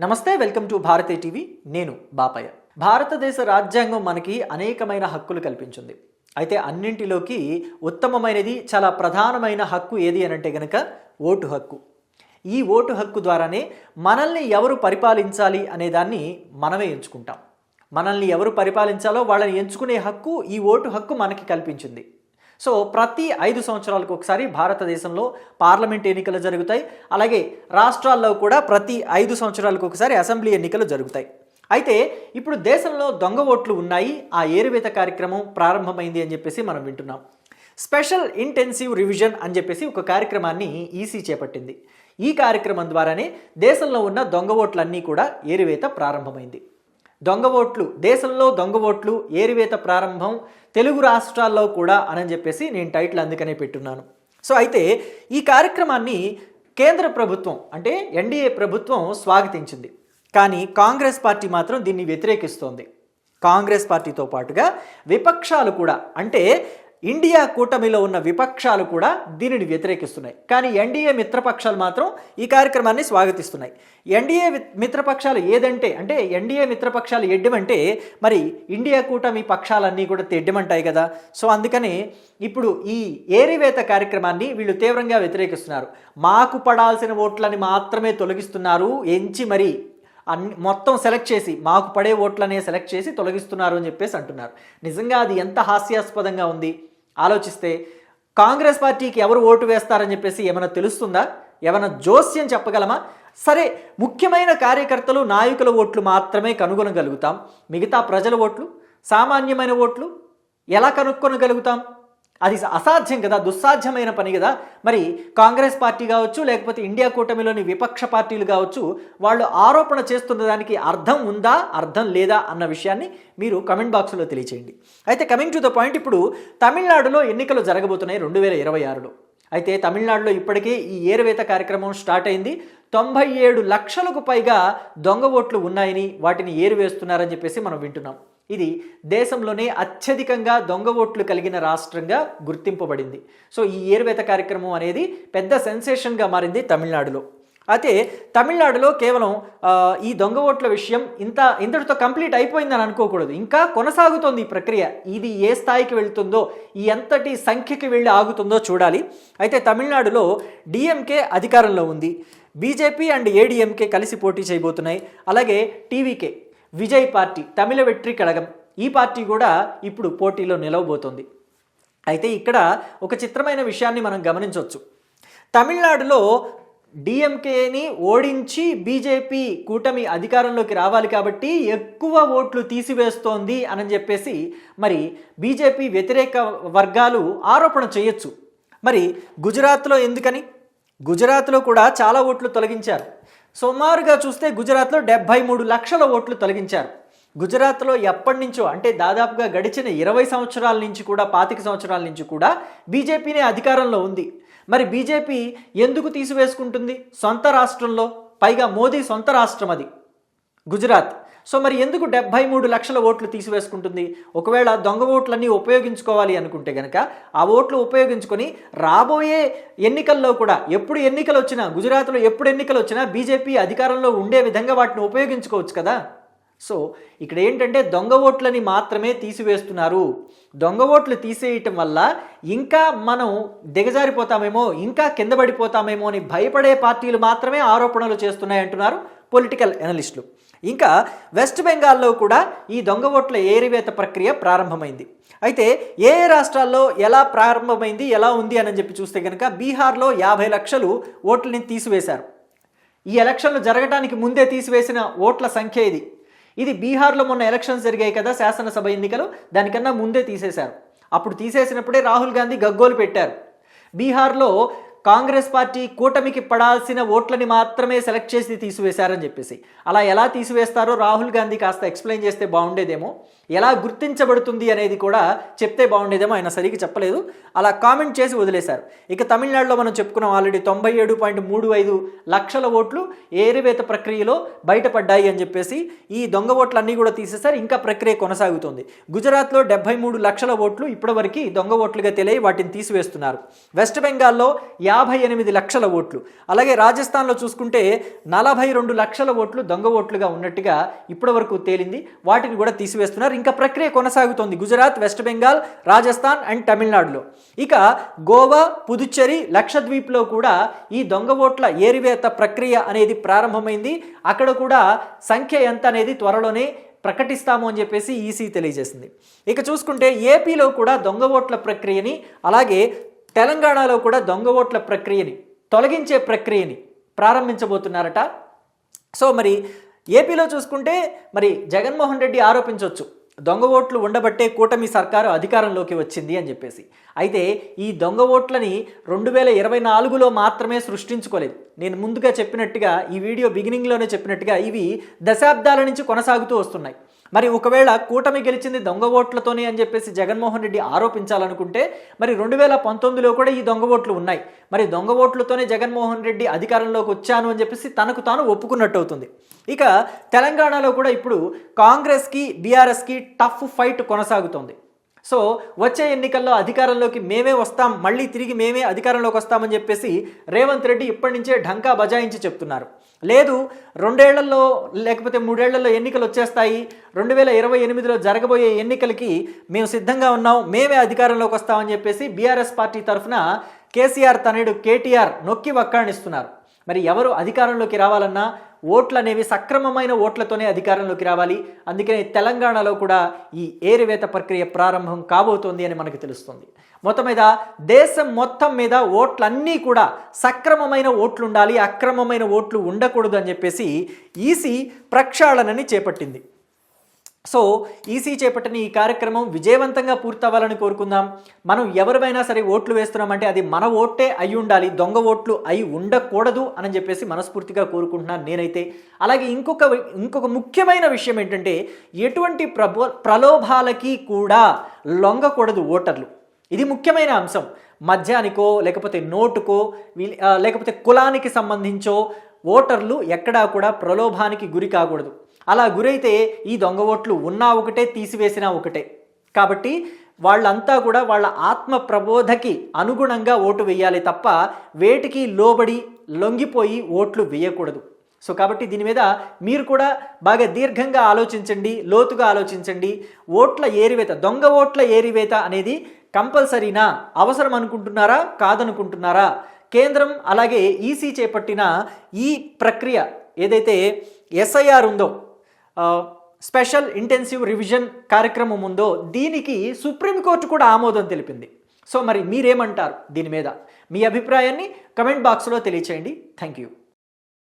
నమస్తే welcome to Bharati TV. నేను బాపయ్య. భారతదేశ రాజ్యాంగం మనకి అనేకమైన హక్కులు కల్పించింది. అయితే అన్నింటిలోకి ఉత్తమమైనది చాలా ప్రధానమైన హక్కు ఏది అని అంటే గనక ఓటు హక్కు. ఈ ఓటు హక్కు ద్వారానే మనల్ని ఎవరు పరిపాలించాలి అనే దాన్ని మనమే ఎంచుకుంటాం. మనల్ని ఎవరు పరిపాలించాలో వాళ్ళని ఎంచుకునే హక్కు ఈ ఓటు హక్కు మనకి కల్పించింది. సో ప్రతి ఐదు సంవత్సరాలకు ఒకసారి భారతదేశంలో పార్లమెంట్ ఎన్నికలు జరుగుతాయి. అలాగే రాష్ట్రాల్లో కూడా ప్రతి ఐదు సంవత్సరాలకు ఒకసారి అసెంబ్లీ ఎన్నికలు జరుగుతాయి. అయితే ఇప్పుడు దేశంలో దొంగ ఓట్లు ఉన్నాయి. ఆ ఏరువేత కార్యక్రమం ప్రారంభమైంది అని చెప్పేసి మనం వింటున్నాం. స్పెషల్ ఇంటెన్సివ్ రివిజన్ అని చెప్పేసి ఒక కార్యక్రమాన్ని ఈసీ చేపట్టింది. ఈ కార్యక్రమం ద్వారానే దేశంలో ఉన్న దొంగ ఓట్లన్నీ కూడా ఏరువేత ప్రారంభమైంది. దొంగ ఓట్లు దేశంలో దొంగ ఓట్లు ఏరివేత ప్రారంభం తెలుగు రాష్ట్రాల్లో కూడా అని చెప్పేసి నేను టైటిల్ అందుకనే పెట్టున్నాను. సో అయితే ఈ కార్యక్రమాన్ని కేంద్ర ప్రభుత్వం అంటే ఎన్డీఏ ప్రభుత్వం స్వాగతించింది. కానీ కాంగ్రెస్ పార్టీ మాత్రం దీన్ని వ్యతిరేకిస్తోంది. కాంగ్రెస్ పార్టీతో పాటుగా విపక్షాలు కూడా అంటే ఇండియా కూటమిలో ఉన్న విపక్షాలు కూడా దీనిని వ్యతిరేకిస్తున్నాయి. కానీ ఎన్డీఏ మిత్రపక్షాలు మాత్రం ఈ కార్యక్రమాన్ని స్వాగతిస్తున్నాయి. ఎన్డీఏ మిత్రపక్షాలు ఏదంటే అంటే ఎన్డీఏ మిత్రపక్షాలు ఎడ్డమంటే మరి ఇండియా కూటమి పక్షాలన్నీ కూడా తెడ్డమంటాయి కదా. సో అందుకని ఇప్పుడు ఈ ఏరివేత కార్యక్రమాన్ని వీళ్ళు తీవ్రంగా వ్యతిరేకిస్తున్నారు. మాకు పడాల్సిన ఓట్లని మాత్రమే తొలగిస్తున్నారు. ఎంచి మరి అన్ని మొత్తం సెలెక్ట్ చేసి మాకు పడే ఓట్లనే సెలెక్ట్ చేసి తొలగిస్తున్నారు అని చెప్పేసి అంటున్నారు. నిజంగా అది ఎంత హాస్యాస్పదంగా ఉంది. ఆలోచిస్తే కాంగ్రెస్ పార్టీకి ఎవరు ఓటు వేస్తారని చెప్పేసి ఏమైనా తెలుస్తుందా? ఏమైనా జోస్యం చెప్పగలమా? సరే ముఖ్యమైన కార్యకర్తలు నాయకుల ఓట్లు మాత్రమే కనుగొనగలుగుతాం. మిగతా ప్రజల ఓట్లు సామాన్యమైన ఓట్లు ఎలా కనుక్కొనగలుగుతాం? అది అసాధ్యం కదా దుస్సాధ్యమైన పని కదా. మరి కాంగ్రెస్ పార్టీ కావచ్చు లేకపోతే ఇండియా కూటమిలోని విపక్ష పార్టీలు కావచ్చు వాళ్ళు ఆరోపణ చేస్తున్న దానికి అర్థం ఉందా అర్థం లేదా అన్న విషయాన్ని మీరు కమెంట్ బాక్స్లో తెలియచేయండి. అయితే కమింగ్ టు ద పాయింట్ ఇప్పుడు తమిళనాడులో ఎన్నికలు జరగబోతున్నాయి రెండు వేల ఇరవై ఆరులో. అయితే తమిళనాడులో ఇప్పటికే ఈ ఏరువేత కార్యక్రమం స్టార్ట్ అయింది. తొంభై ఏడు లక్షలకు పైగా దొంగ ఓట్లు ఉన్నాయని వాటిని ఏరువేస్తున్నారని చెప్పేసి మనం వింటున్నాం. ఇది దేశంలోనే అత్యధికంగా దొంగ ఓట్లు కలిగిన రాష్ట్రంగా గుర్తింపబడింది. సో ఈ ఏరువేత కార్యక్రమం అనేది పెద్ద సెన్సేషన్గా మారింది తమిళనాడులో. అయితే తమిళనాడులో కేవలం ఈ దొంగ ఓట్ల విషయం ఇంత ఇంతటితో కంప్లీట్ అయిపోయిందని అనుకోకూడదు. ఇంకా కొనసాగుతోంది ఈ ప్రక్రియ. ఇది ఏ స్థాయికి వెళ్తుందో ఈ ఎంతటి సంఖ్యకి వెళ్ళి ఆగుతుందో చూడాలి. అయితే తమిళనాడులో డిఎంకే అధికారంలో ఉంది. బీజేపీ అండ్ ఏడీఎంకే కలిసి పోటీ చేయబోతున్నాయి. అలాగే టీవీకే. విజయ్ పార్టీ తమిళ వెట్రి కళగం ఈ పార్టీ కూడా ఇప్పుడు పోటీలో నిలవబోతోంది. అయితే ఇక్కడ ఒక చిత్రమైన విషయాన్ని మనం గమనించవచ్చు తమిళనాడులో డిఎంకేని ఓడించి బీజేపీ కూటమి అధికారంలోకి రావాలి కాబట్టి ఎక్కువ ఓట్లు తీసివేస్తోంది అని చెప్పేసి మరి బీజేపీ వ్యతిరేక వర్గాలు ఆరోపణ చేయొచ్చు. మరి గుజరాత్లో ఎందుకని? గుజరాత్లో కూడా చాలా ఓట్లు తొలగించారు. సుమారుగా చూస్తే గుజరాత్లో డెబ్భై మూడు లక్షల ఓట్లు తొలగించారు. గుజరాత్లో ఎప్పటి నుంచో అంటే దాదాపుగా గడిచిన ఇరవై సంవత్సరాల నుంచి కూడా పాతిక సంవత్సరాల నుంచి కూడా బీజేపీనే అధికారంలో ఉంది. మరి బీజేపీ ఎందుకు తీసివేసుకుంటుంది? సొంత రాష్ట్రంలో పైగా మోదీ సొంత రాష్ట్రం అది గుజరాత్. సో మరి ఎందుకు డెబ్బై మూడు లక్షల ఓట్లు తీసివేసుకుంటుంది? ఒకవేళ దొంగ ఓట్లన్నీ ఉపయోగించుకోవాలి అనుకుంటే గనక ఆ ఓట్లు ఉపయోగించుకొని రాబోయే ఎన్నికల్లో కూడా ఎప్పుడు ఎన్నికలు వచ్చినా గుజరాత్లో ఎప్పుడు ఎన్నికలు వచ్చినా బీజేపీ అధికారంలో ఉండే విధంగా వాటిని ఉపయోగించుకోవచ్చు కదా? సో ఇక్కడ ఏంటంటే దొంగ ఓట్లని మాత్రమే తీసివేస్తున్నారు. దొంగ ఓట్లు తీసేయటం వల్ల ఇంకా మనం దిగజారిపోతామేమో ఇంకా కింద పడిపోతామేమో అని భయపడే పార్టీలు మాత్రమే ఆరోపణలు చేస్తున్నాయి అంటున్నారు పొలిటికల్ ఎనలిస్టులు ఇంకా వెస్ట్ బెంగాల్లో కూడా ఈ దొంగ ఓట్ల ఏరివేత ప్రక్రియ ప్రారంభమైంది. అయితే ఏ ఏ రాష్ట్రాల్లో ఎలా ప్రారంభమైంది ఎలా ఉంది అని చెప్పి చూస్తే కనుక బీహార్లో యాభై లక్షలు ఓట్లని తీసివేశారు. ఈ ఎలక్షన్లు జరగడానికి ముందే తీసివేసిన ఓట్ల సంఖ్య ఇది. ఇది బీహార్లో మొన్న ఎలక్షన్స్ జరిగాయి కదా శాసనసభ ఎన్నికలు దానికన్నా ముందే తీసేశారు. అప్పుడు తీసేసినప్పుడే రాహుల్ గాంధీ గగ్గోలు పెట్టారు. బీహార్లో కాంగ్రెస్ పార్టీ కూటమికి పడాల్సిన ఓట్లని మాత్రమే సెలెక్ట్ చేసి తీసివేశారని చెప్పేసి. అలా ఎలా తీసివేస్తారో రాహుల్ గాంధీ కాస్త ఎక్స్ప్లెయిన్ చేస్తే బాగుండేదేమో. ఎలా గుర్తించబడుతుంది అనేది కూడా చెప్తే బాగుండేదేమో ఆయన సరిగ్గా చెప్పలేదు. అలా కామెంట్ చేసి వదిలేశారు. ఇక తమిళనాడులో మనం చెప్పుకున్నాం ఆల్రెడీ తొంభై ఏడు పాయింట్ మూడు ఐదు లక్షల ఓట్లు ఏరివేత ప్రక్రియలో బయటపడ్డాయి అని చెప్పేసి ఈ దొంగ ఓట్లన్నీ కూడా తీసేశారు. ఇంకా ప్రక్రియ కొనసాగుతుంది. గుజరాత్లో డెబ్బై మూడు లక్షల ఓట్లు ఇప్పటివరకు దొంగ ఓట్లుగా తెలియ వాటిని తీసివేస్తున్నారు. వెస్ట్ బెంగాల్లో యాభై ఎనిమిది లక్షల ఓట్లు. అలాగే రాజస్థాన్లో చూసుకుంటే నలభై రెండు లక్షల ఓట్లు దొంగ ఓట్లుగా ఉన్నట్టుగా ఇప్పటివరకు తేలింది. వాటిని కూడా తీసివేస్తున్నారు. ఇంకా ప్రక్రియ కొనసాగుతోంది. గుజరాత్ వెస్ట్ బెంగాల్ రాజస్థాన్ అండ్ తమిళనాడులో. ఇక గోవా పుదుచ్చేరి లక్షద్వీప్లో కూడా ఈ దొంగ ఓట్ల ఏరివేత ప్రక్రియ అనేది ప్రారంభమైంది. అక్కడ కూడా సంఖ్య ఎంత అనేది త్వరలోనే ప్రకటిస్తాము అని చెప్పేసి ఈసీ తెలియజేసింది. ఇక చూసుకుంటే ఏపీలో కూడా దొంగ ఓట్ల ప్రక్రియని అలాగే తెలంగాణలో కూడా దొంగ ఓట్ల ప్రక్రియని తొలగించే ప్రక్రియని ప్రారంభించబోతున్నారట. సో మరి ఏపీలో చూసుకుంటే మరి జగన్మోహన్ రెడ్డి ఆరోపించవచ్చు దొంగ ఓట్లు ఉండబట్టే కూటమి సర్కారు అధికారంలోకి వచ్చింది అని చెప్పేసి. అయితే ఈ దొంగ ఓట్లని రెండు వేల ఇరవై నాలుగులో మాత్రమే సృష్టించుకోలేదు. నేను ముందుగా చెప్పినట్టుగా ఈ వీడియో బిగినింగ్లోనే చెప్పినట్టుగా ఇవి దశాబ్దాల నుంచి కొనసాగుతూ వస్తున్నాయి. మరి ఒకవేళ కూటమి గెలిచింది దొంగ ఓట్లతోనే అని చెప్పేసి జగన్మోహన్ రెడ్డి ఆరోపించాలనుకుంటే మరి రెండు వేల పంతొమ్మిదిలో కూడా ఈ దొంగ ఓట్లు ఉన్నాయి. మరి దొంగ ఓట్లతోనే జగన్మోహన్ రెడ్డి అధికారంలోకి వచ్చాను అని చెప్పేసి తనకు తాను ఒప్పుకున్నట్టు అవుతుంది. ఇక తెలంగాణలో కూడా ఇప్పుడు కాంగ్రెస్కి బీఆర్ఎస్కి టఫ్ ఫైట్ కొనసాగుతోంది. సో వచ్చే ఎన్నికల్లో అధికారంలోకి మేమే వస్తాం మళ్ళీ తిరిగి మేమే అధికారంలోకి వస్తామని చెప్పేసి రేవంత్ రెడ్డి ఇప్పటి నుంచే ఢంకా బజాయించి చెప్తున్నారు. లేదు రెండేళ్ళలో లేకపోతే మూడేళ్ళలో ఎన్నికలు వచ్చేస్తాయి రెండు వేల ఇరవై ఎనిమిదిలో జరగబోయే ఎన్నికలకి మేము సిద్ధంగా ఉన్నాం మేమే అధికారంలోకి వస్తామని చెప్పేసి బీఆర్ఎస్ పార్టీ తరఫున కేసీఆర్ తనయుడు కేటీఆర్ నొక్కి వక్కాణిస్తున్నారు. మరి ఎవరు అధికారంలోకి రావాలన్నా ఓట్లు అనేవి సక్రమమైన ఓట్లతోనే అధికారంలోకి రావాలి. అందుకనే తెలంగాణలో కూడా ఈ ఏరివేత ప్రక్రియ ప్రారంభం కాబోతోంది అని మనకు తెలుస్తుంది. మొత్తం మీద దేశం మొత్తం మీద ఓట్లన్నీ కూడా సక్రమమైన ఓట్లు ఉండాలి అక్రమమైన ఓట్లు ఉండకూడదు అని చెప్పేసి ఈసీ ప్రక్షాళనని చేపట్టింది. సో ఈసీ చేపట్టిన ఈ కార్యక్రమం విజయవంతంగా పూర్తవ్వాలని కోరుకుందాం. మనం ఎవరివైనా సరే ఓట్లు వేస్తున్నామంటే అది మన ఓటే అయి ఉండాలి దొంగ ఓట్లు అయి ఉండకూడదు అని చెప్పేసి మనస్ఫూర్తిగా కోరుకుంటున్నాను నేనైతే. అలాగే ఇంకొక ఇంకొక ముఖ్యమైన విషయం ఏంటంటే ఎటువంటి ప్రబో ప్రలోభాలకి కూడా లొంగకూడదు ఓటర్లు. ఇది ముఖ్యమైన అంశం. మద్యానికో లేకపోతే నోటుకో లేకపోతే కులానికి సంబంధించో ఓటర్లు ఎక్కడా కూడా ప్రలోభానికి గురి కాకూడదు. అలా గురైతే ఈ దొంగ ఓట్లు ఉన్నా ఒకటే తీసివేసినా ఒకటే. కాబట్టి వాళ్ళంతా కూడా వాళ్ళ ఆత్మ ప్రబోధకి అనుగుణంగా ఓటు వేయాలి తప్ప వేటికి లోబడి లొంగిపోయి ఓట్లు వేయకూడదు. సో కాబట్టి దీని మీద మీరు కూడా బాగా దీర్ఘంగా ఆలోచించండి లోతుగా ఆలోచించండి. ఓట్ల ఏరివేత దొంగ ఓట్ల ఏరివేత అనేది కంపల్సరీనా? అవసరం అనుకుంటున్నారా? కాదనుకుంటున్నారా? కేంద్రం అలాగే ఈసీ చేపట్టిన ఈ ప్రక్రియ ఏదైతే ఎస్ఐఆర్ ఉందో స్పెషల్ ఇంటెన్సివ్ రివిజన్ కార్యక్రమం ఉందో దీనికి సుప్రీంకోర్టు కూడా ఆమోదం తెలిపింది. సో మరి మీరేమంటారు దీని మీద? మీ అభిప్రాయాన్ని కమెంట్ బాక్స్లో తెలియచేయండి. Thank you